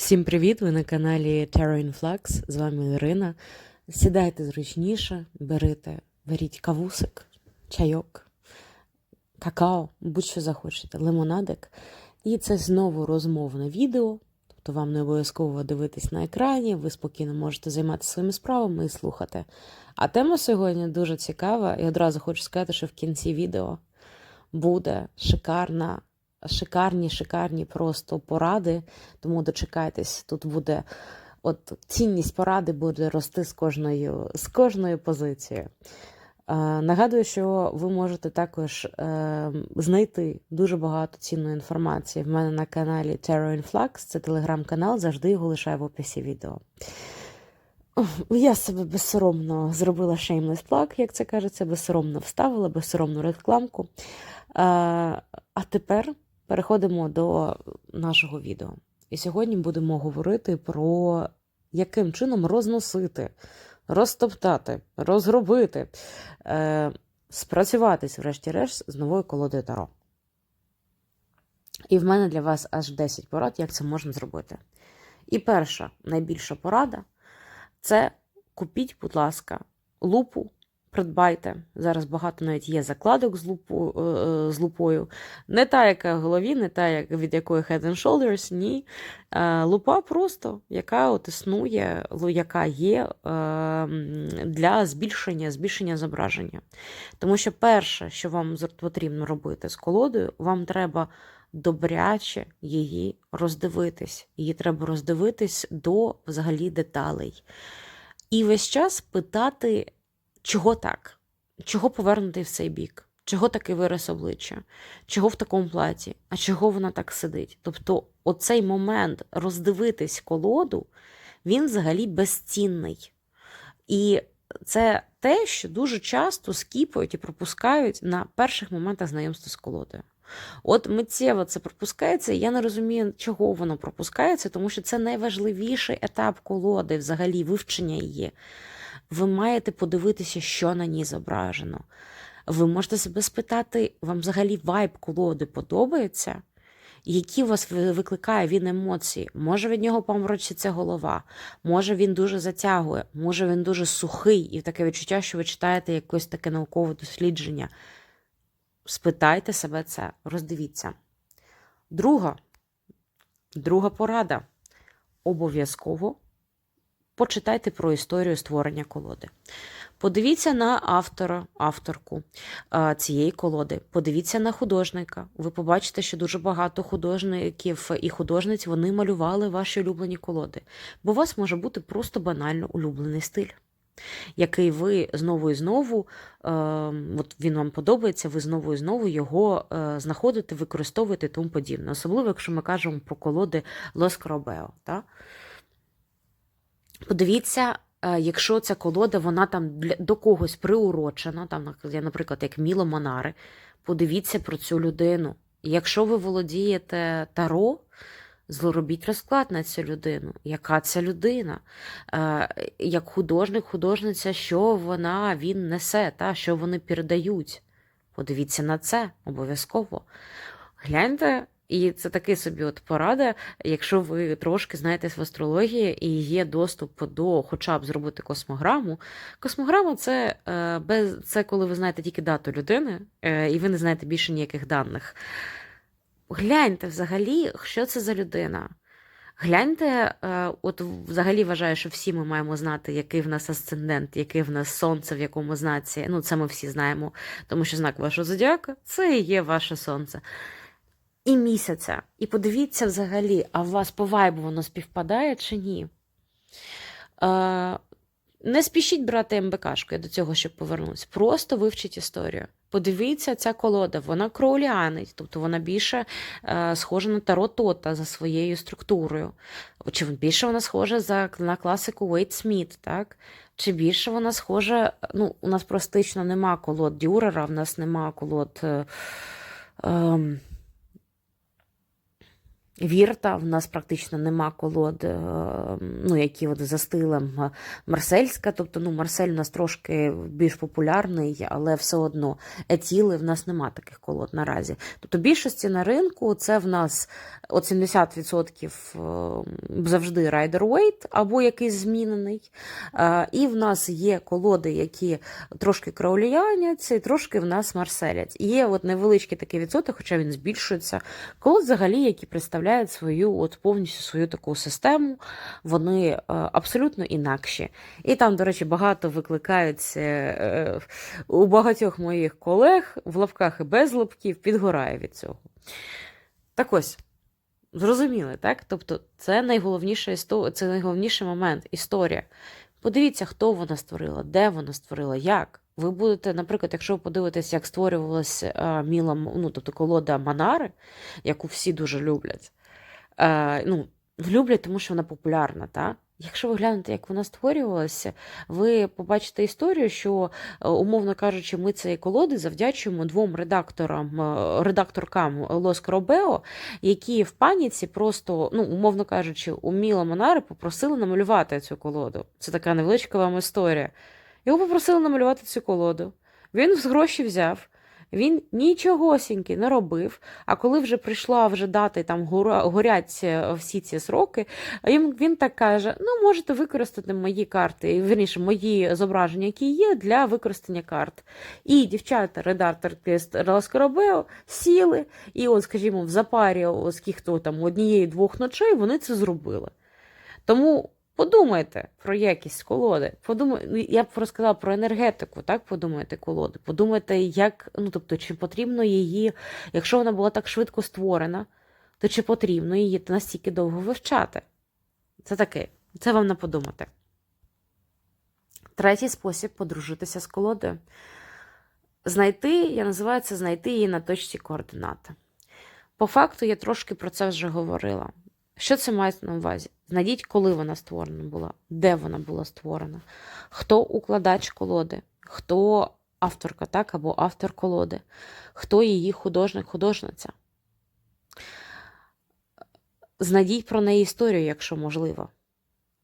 Всім привіт! Ви на каналі Terra Influx. З вами Ірина. Сідайте зручніше, берите, беріть кавусик, чайок, какао, будь-що захочете, лимонадик. І це знову розмовне відео. Тобто вам не обов'язково дивитись на екрані, ви спокійно можете займатися своїми справами і слухати. А тема сьогодні дуже цікава, і одразу хочу сказати, що в кінці відео буде шикарна, шикарні, шикарні просто поради. Тому дочекайтесь, тут буде от цінність поради буде рости з кожною, з кожною позицією. Е, нагадую, що ви можете також е, знайти дуже багато цінної інформації в мене на каналі Terror Influx. Це телеграм-канал, завжди його лишаю в описі відео. Я себе безсоромно зробила shameless plug, як це кажеться, безсоромно вставила, безсоромну рекламку. Е, а тепер переходимо до нашого відео. І сьогодні будемо говорити про яким чином розносити, розтоптати, розробити, е, спрацюватись, врешті-решт, з новою колодою Таро. І в мене для вас аж 10 порад, як це можна зробити. І перша найбільша порада це купіть, будь ласка, лупу. Придбайте. Зараз багато навіть є закладок з, лупу, е, з лупою. Не та, яка в голові, не та, як, від якої Head and Shoulders, ні. Е, Лупа просто, яка от існує, яка є е, для збільшення, збільшення зображення. Тому що перше, що вам потрібно робити з колодою, вам треба добряче її роздивитись. Її треба роздивитись до взагалі деталей. І весь час питати, чого так? Чого повернутий в цей бік? Чого такий вираз обличчя? Чого в такому платі? А чого вона так сидить? Тобто, оцей момент роздивитись колоду, він взагалі безцінний. І це те, що дуже часто скіпують і пропускають на перших моментах знайомства з колодою. От миттєво це пропускається, і я не розумію, чого воно пропускається, тому що це найважливіший етап колоди, взагалі вивчення її. Ви маєте подивитися, що на ній зображено. Ви можете себе спитати, вам взагалі вайб колоди подобається? Які у вас викликає він емоції? Може від нього поморочиться голова, може він дуже затягує, може він дуже сухий, і таке відчуття, що ви читаєте якесь таке наукове дослідження. Спитайте себе це, роздивіться. Друга, друга порада. Обов'язково почитайте про історію створення колоди. Подивіться на автора, авторку цієї колоди. Подивіться на художника. Ви побачите, що дуже багато художників і художниць вони малювали ваші улюблені колоди. Бо у вас може бути просто банально улюблений стиль, який ви знову і знову, е, от він вам подобається, ви знову і знову його е, знаходите, використовуєте і тому подібне. Особливо, якщо ми кажемо про колоди Лос Коробео. Подивіться, е, якщо ця колода, вона там для, до когось приурочена, там, наприклад, як Міло Монари, подивіться про цю людину. Якщо ви володієте таро, зробіть розклад на цю людину. Яка це людина? Е, Як художник, художниця, що вона він несе, та, що вони передають. Подивіться на це обов'язково. Гляньте, і це таки собі от порада, якщо ви трошки знаєтесь в астрології і є доступ до хоча б зробити космограму. Космограма це, е, без, це коли ви знаєте тільки дату людини, е, і ви не знаєте більше ніяких даних. Гляньте взагалі, що це за людина. Гляньте, е, от взагалі вважаю, що всі ми маємо знати, який в нас асцендент, який в нас сонце, в якому знаці. Ну, це ми всі знаємо, тому що знак вашого зодіака це і є ваше сонце. І місяця. І подивіться взагалі, а у вас по вайбу воно співпадає чи ні? Е, не спішіть брати МБКшку, я до цього ще повернусь. Просто вивчіть історію. Подивіться, ця колода, вона кроуліанить, тобто вона більше е, схожа на таро Тота за своєю структурою. Чи більше вона схожа за, на класику Уейт Сміт, так? Чи більше вона схожа, ну, у нас практично нема колод Дюрера, в нас нема колод. Е, ем, Вірта, в нас практично нема колод, е, ну, які от за стилем Марсельська. Тобто, ну, Марсель у нас трошки більш популярний, але все одно етіли в нас нема таких колод наразі. Тобто, більшості на ринку це в нас от 70% е, завжди Rider Waite або якийсь змінений. Е, І в нас є колоди, які трошки крауліяняться, і трошки в нас марселять. І є от невеличкий такий відсоток, хоча він збільшується. Колод взагалі, які представляють свою от повністю свою таку систему, вони е, абсолютно інакші. І там, до речі, багато викликаються е, у багатьох моїх колег в лапках і без лапків, підгорає від цього. Так ось. Зрозуміли, так? Тобто, це найголовніша це найголовніший момент, історія. Подивіться, хто вона створила, де вона створила, як. Ви будете, наприклад, якщо ви подивитесь, як створювалася е, ну, тобто колода Манари, яку всі дуже люблять. Е, ну, люблять, тому що вона популярна. Та? Якщо ви глянете, як вона створювалася, ви побачите історію, що, е, умовно кажучи, ми цієї колоди завдячуємо двом редакторам, е, редакторкам Лос Робео, які в паніці просто, ну, умовно кажучи, у Міла Монари попросили намалювати цю колоду. Це така невеличка вам історія. Його попросили намалювати цю колоду. Він гроші взяв. Він нічогосіньки не робив. А коли вже прийшла вже дата, і там горять е, всі ці сроки, він, він так каже: ну, можете використати мої карти, верніше, мої зображення, які є, для використання карт. І дівчата, редакторки з Ласкоробео сіли, і, от, скажімо, в запарі скільки там однієї-двох ночей вони це зробили. Тому. Подумайте про якість колоди. Подумай, ну, я б розказала про енергетику, так подумайте колоди. Подумайте, як, ну тобто, чи потрібно її, якщо вона була так швидко створена, то чи потрібно її настільки довго вивчати? Це таке, це вам на подумати. Третій спосіб подружитися з колодою. Знайти, я називаю це знайти її на точці координати. По факту, я трошки про це вже говорила. Що це мається на увазі? Знайдіть, коли вона створена була, де вона була створена, хто укладач колоди, хто авторка, так, або автор колоди, хто її художник, художниця. Знайдіть про неї історію, якщо можливо.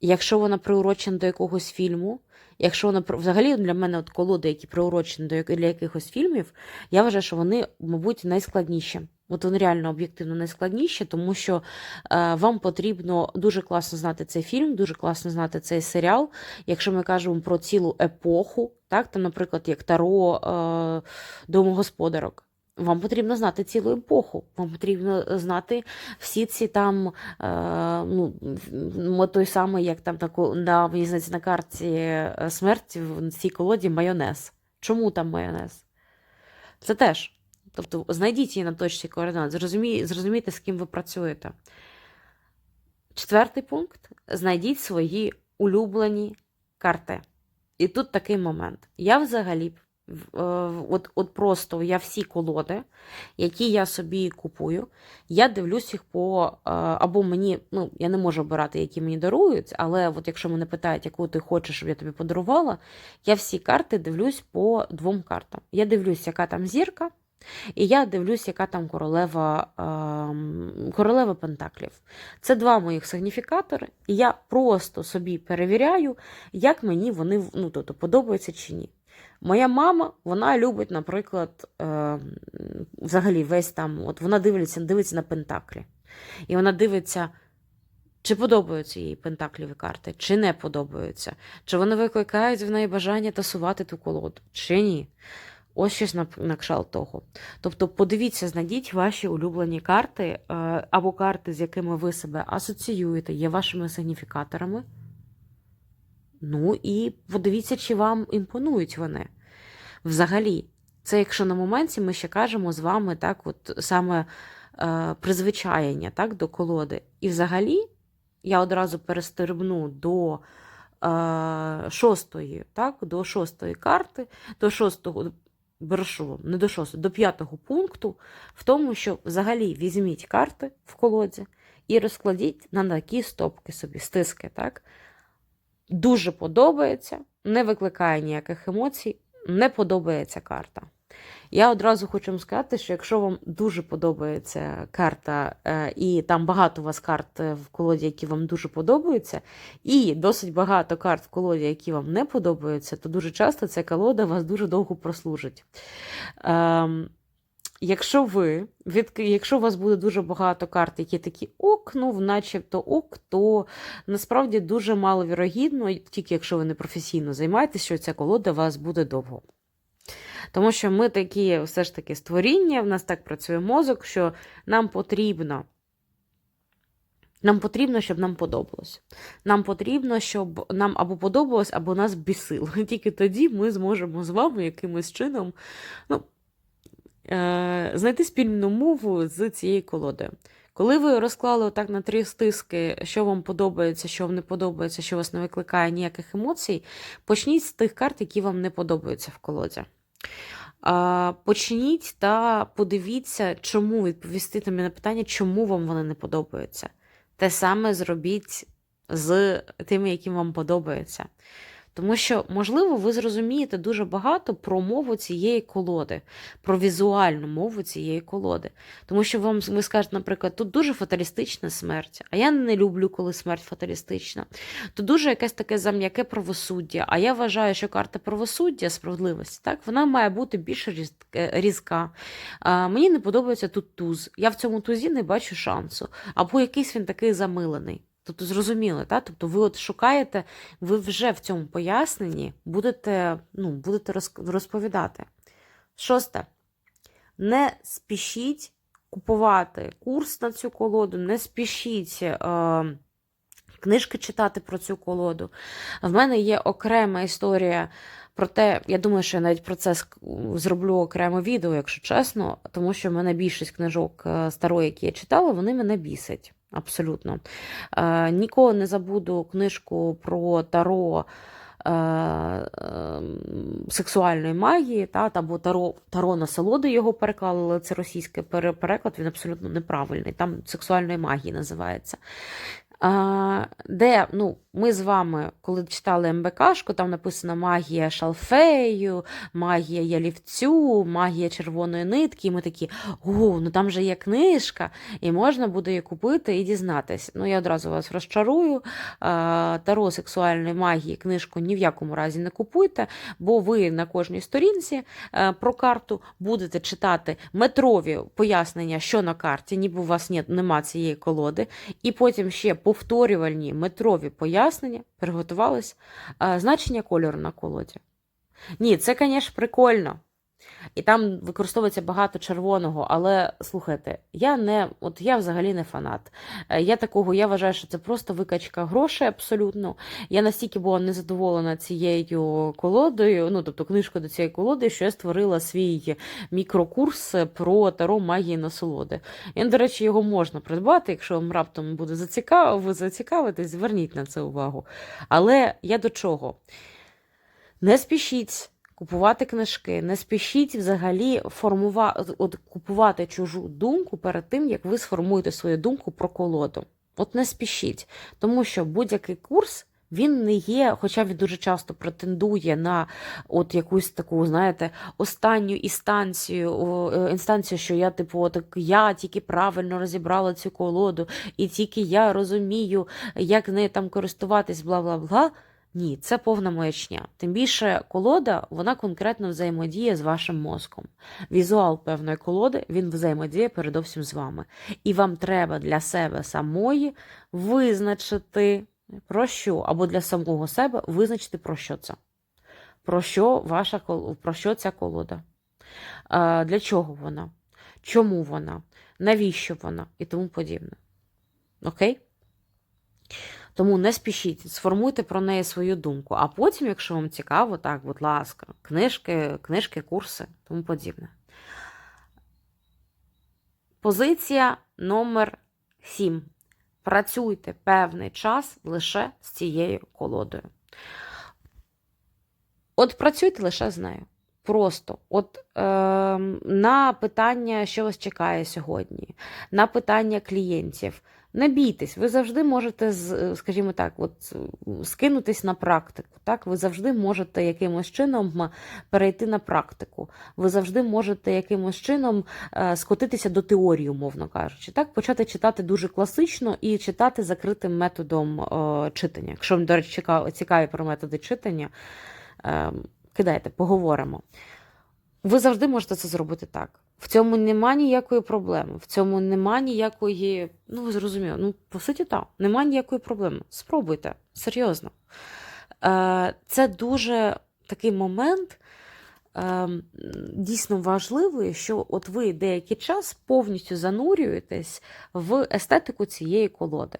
Якщо вона приурочена до якогось фільму, якщо вона взагалі для мене от колоди, які приурочені до для якихось фільмів, я вважаю, що вони, мабуть, найскладніші. От вони реально об'єктивно найскладніші, тому що е, вам потрібно дуже класно знати цей фільм, дуже класно знати цей серіал. Якщо ми кажемо про цілу епоху, так, там, наприклад, як Таро е, домогосподарок. Вам потрібно знати цілу епоху. Вам потрібно знати всі ці там, е, ну, той самий, як там на, на, мені на карті е, смерті в цій колоді майонез. Чому там майонез? Це теж. Тобто знайдіть її на точці координат, зрозумій, зрозумійте, з ким ви працюєте. Четвертий пункт: знайдіть свої улюблені карти. І тут такий момент. Я взагалі, от, от просто я всі колоди, які я собі купую, я дивлюсь їх по е, або мені, ну я не можу обирати, які мені дарують, але от якщо мене питають, яку ти хочеш, щоб я тобі подарувала, я всі карти дивлюсь по двом картам. Я дивлюсь, яка там зірка. І я дивлюсь, яка там королева, ем, королева Пентаклів. Це два моїх сигніфікатори, і я просто собі перевіряю, як мені вони ну, тобто, подобаються чи ні. Моя мама, вона любить, наприклад, ем, взагалі весь там, от вона дивиться, дивиться на Пентаклі. І вона дивиться, чи подобаються їй пентакліві карти, чи не подобаються, чи вони викликають в неї бажання тасувати ту колоду, чи ні. Ось щось на, на кшалт того. Тобто, подивіться, знайдіть ваші улюблені карти е, або карти, з якими ви себе асоціюєте, є вашими сигніфікаторами. Ну і подивіться, чи вам імпонують вони. Взагалі, це якщо на моменті ми ще кажемо з вами так, от саме е, призвичаєння так, до колоди. І взагалі, я одразу перестрибну до е, шостої, так, до шостої карти, до шостого бершу, не до шостого, до п'ятого пункту, в тому, що взагалі візьміть карти в колоді і розкладіть на такі стопки собі, стиски, так? Дуже подобається, не викликає ніяких емоцій, не подобається карта. Я одразу хочу вам сказати, що якщо вам дуже подобається карта, е, і там багато у вас карт е, в колоді, які вам дуже подобаються, і досить багато карт в колоді, які вам не подобаються, то дуже часто ця колода вас дуже довго прослужить. Якщо ви від, якщо у вас буде дуже багато карт, які такі ок, ну, начебто ок, то насправді дуже маловірогідно, тільки якщо ви не професійно займаєтесь, що ця колода у вас буде довго. Тому що ми такі все ж таки створіння, в нас так працює мозок, що нам потрібно. Нам потрібно, щоб нам подобалось. Нам потрібно, щоб нам або подобалось, або нас бісило. Тільки тоді ми зможемо з вами якимось чином ну, знайти спільну мову з цією колодою. Коли ви розклали отак на три стиски, що вам подобається, що вам не подобається, що вас не викликає ніяких емоцій, почніть з тих карт, які вам не подобаються в колоді. Почніть та подивіться, чому відповісти мені на питання, чому вам вони не подобаються. Те саме зробіть з тими, які вам подобаються. Тому що, можливо, ви зрозумієте дуже багато про мову цієї колоди, про візуальну мову цієї колоди. Тому що вам ви скажете, наприклад, тут дуже фаталістична смерть, а я не люблю, коли смерть фаталістична. Тут дуже якесь таке зам'яке правосуддя. А я вважаю, що карта правосуддя, справедливості, так, вона має бути більш різ- різка. А, мені не подобається тут туз. Я в цьому тузі не бачу шансу. Або якийсь він такий замилений. Тобто зрозуміло, так? Тобто ви от шукаєте, ви вже в цьому поясненні будете, ну, будете розповідати. Шосте. Не спішіть купувати курс на цю колоду, не спішіть е, книжки читати про цю колоду. В мене є окрема історія про те, я думаю, що я навіть про це зроблю окреме відео, якщо чесно, тому що в мене більшість книжок е, старої, які я читала, вони мене бісять. Абсолютно. Е, ніколи не забуду книжку про таро е, е, сексуальної магії, та, або таро, таро насолоди його переклали, але це російський переклад, він абсолютно неправильний. Там сексуальної магії називається. Де ну, ми з вами, коли читали МБКшку, там написано магія шалфею, магія ялівцю, магія червоної нитки, і ми такі, о, ну там же є книжка, і можна буде її купити і дізнатися. Ну, я одразу вас розчарую. Таро сексуальної магії книжку ні в якому разі не купуйте, бо ви на кожній сторінці е, про карту будете читати метрові пояснення, що на карті, ніби у вас нема цієї колоди, і потім ще повторювальні метрові пояснення, приготувались, значення кольору на колоді. Ні, це, звісно, прикольно. І там використовується багато червоного, але слухайте, я не, от я взагалі не фанат. Е, Я такого, я вважаю, що це просто викачка грошей абсолютно. Я настільки була незадоволена цією колодою, ну тобто книжкою до цієї колоди, що я створила свій мікрокурс про таро магії насолоди. Він, до речі, його можна придбати, якщо вам раптом буде зацікав... ви зацікавитись, зверніть на це увагу. Але я до чого? Не спішіть купувати книжки, не спішіть взагалі формувати, от, купувати чужу думку перед тим, як ви сформуєте свою думку про колоду. От не спішіть, тому що будь-який курс. Він не є, хоча він дуже часто претендує на от якусь таку, знаєте, останню інстанцію, е, інстанцію, що я, типу, от я тільки правильно розібрала цю колоду, і тільки я розумію, як нею там користуватись, бла бла бла. Ні, це повна маячня. Тим більше колода, вона конкретно взаємодіє з вашим мозком. Візуал певної колоди, він взаємодіє передовсім з вами. І вам треба для себе самої визначити, про що, або для самого себе визначити, про що це. Про що, ваша, про що ця колода? Для чого вона? Чому вона? Навіщо вона? І тому подібне. Окей? Тому не спішіть, сформуйте про неї свою думку. А потім, якщо вам цікаво, так, будь ласка, книжки, книжки, курси, тому подібне. Позиція номер 7. Працюйте певний час лише з цією колодою. От працюйте лише з нею. Просто от е, на питання, що вас чекає сьогодні, на питання клієнтів. Не бійтесь, ви завжди можете, з- скажімо так, от, е, скинутись на практику. Так? Ви завжди можете якимось чином перейти на практику. Ви завжди можете якимось чином е, скотитися до теорії, умовно кажучи. Так? Почати читати дуже класично і читати закритим методом е, читання. Якщо вам, до речі, цікаві про методи читання, е, кидайте, поговоримо. Ви завжди можете це зробити так. В цьому нема ніякої проблеми. В цьому нема ніякої. Ну, ви зрозуміли, ну, по суті, так, нема ніякої проблеми. Спробуйте, серйозно. Е, Це дуже такий момент е, дійсно важливий, що от ви деякий час повністю занурюєтесь в естетику цієї колоди.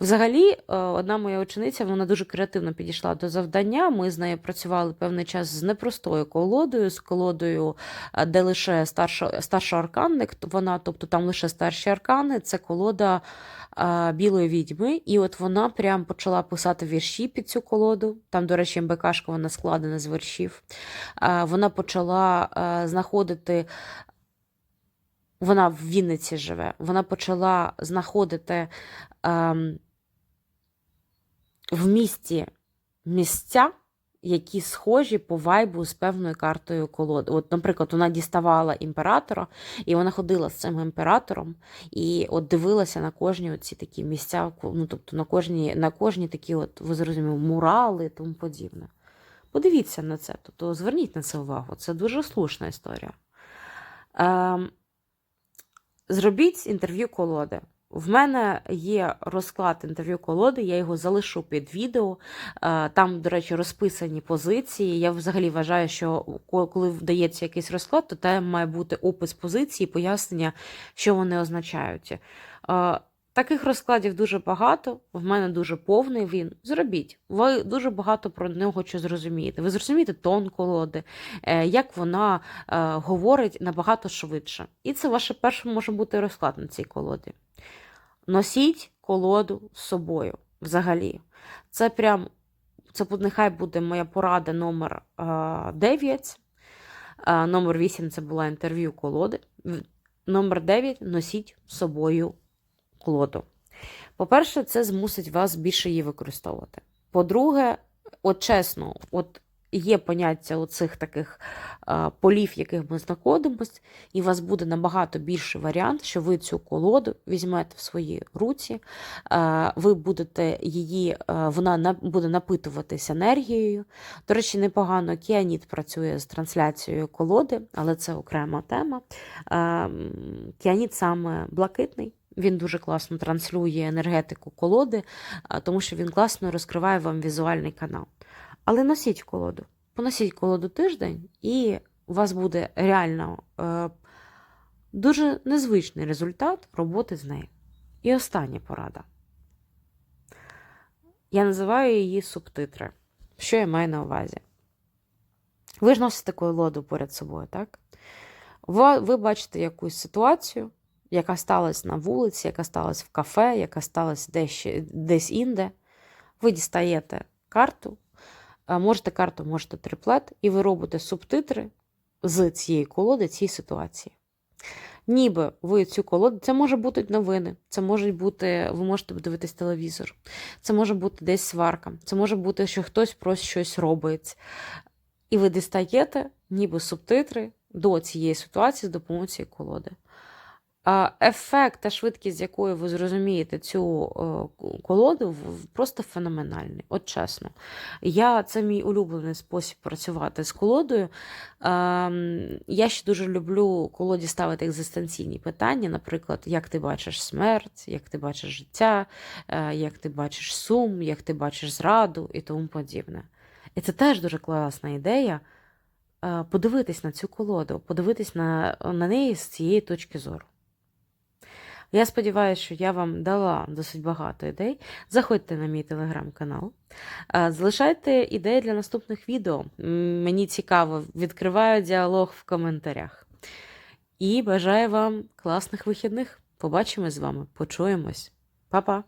Взагалі, е, одна моя учениця вона дуже креативно підійшла до завдання. Ми з нею працювали певний час з непростою колодою, з колодою, е, де лише старша, старша арканник, вона, тобто там лише старші аркани, це колода е, білої відьми. І от вона прям почала писати вірші під цю колоду. Там, до речі, МБКшка вона складена з віршів. Е, Вона почала е, знаходити. Вона в Вінниці живе. Вона почала знаходити ем, в місті місця, які схожі по вайбу з певною картою колоди. От, наприклад, вона діставала імператора, і вона ходила з цим імператором, і от дивилася на кожні оці такі місця, ну, тобто на кожні, на кожні такі, от, ви зрозуміли, мурали і тому подібне. Подивіться на це, тобто зверніть на це увагу. Це дуже слушна історія. Ем, зробіть інтерв'ю колоди. В мене є розклад інтерв'ю колоди, я його залишу під відео. Е, Там, до речі, розписані позиції. Я взагалі вважаю, що коли вдається якийсь розклад, то там має бути опис позиції, пояснення, що вони означають. Таких розкладів дуже багато. В мене дуже повний він. Зробіть. Ви дуже багато про нього що зрозумієте. Ви зрозумієте тон колоди, е, як вона е, говорить набагато швидше. І це ваше перше може бути розклад на цій колоді. Носіть колоду з собою взагалі. Це прям, це нехай буде моя порада номер е, 9. Е, Номер 8 це була інтерв'ю колоди. Номер 9 носіть з собою колоду. По-перше, це змусить вас більше її використовувати. По-друге, от чесно, от є поняття оцих таких полів, яких ми знаходимося, і у вас буде набагато більший варіант, що ви цю колоду візьмете в свої руці, ви будете її, вона на- буде напитуватись енергією. До речі, непогано Кіаніт працює з трансляцією колоди, але це окрема тема. Кіаніт саме блакитний. Він дуже класно транслює енергетику колоди, тому що він класно розкриває вам візуальний канал. Але носіть колоду. Поносіть колоду тиждень, і у вас буде реально е, дуже незвичний результат роботи з нею. І остання порада. Я називаю її субтитри. Що я маю на увазі? Ви ж носите колоду поряд собою, так? Ви, ви бачите якусь ситуацію, яка сталася на вулиці, яка сталася в кафе, яка сталася десь, десь інде. Ви дістаєте карту, можете карту, можете триплет, і ви робите субтитри з цієї колоди цій ситуації. Ніби ви цю колоду, це може бути новини, це може бути, ви можете дивитись телевізор, це може бути десь сварка, це може бути, що хтось просто щось робить. І ви дістаєте ніби субтитри до цієї ситуації з допомогою цієї колоди. Ефект та швидкість, з якою ви зрозумієте цю е, колоду, просто феноменальний. От чесно. Я, це мій улюблений спосіб працювати з колодою. Ем, Я ще дуже люблю колоді ставити екзистенційні питання, наприклад, як ти бачиш смерть, як ти бачиш життя, е, як ти бачиш сум, як ти бачиш зраду і тому подібне. І це теж дуже класна ідея е, подивитись на цю колоду, подивитись на, на неї з цієї точки зору. Я сподіваюся, що я вам дала досить багато ідей. Заходьте на мій телеграм-канал, Е, залишайте ідеї для наступних відео. Мені цікаво, відкриваю діалог в коментарях. І бажаю вам класних вихідних. Побачимось з вами, почуємось. Па-па!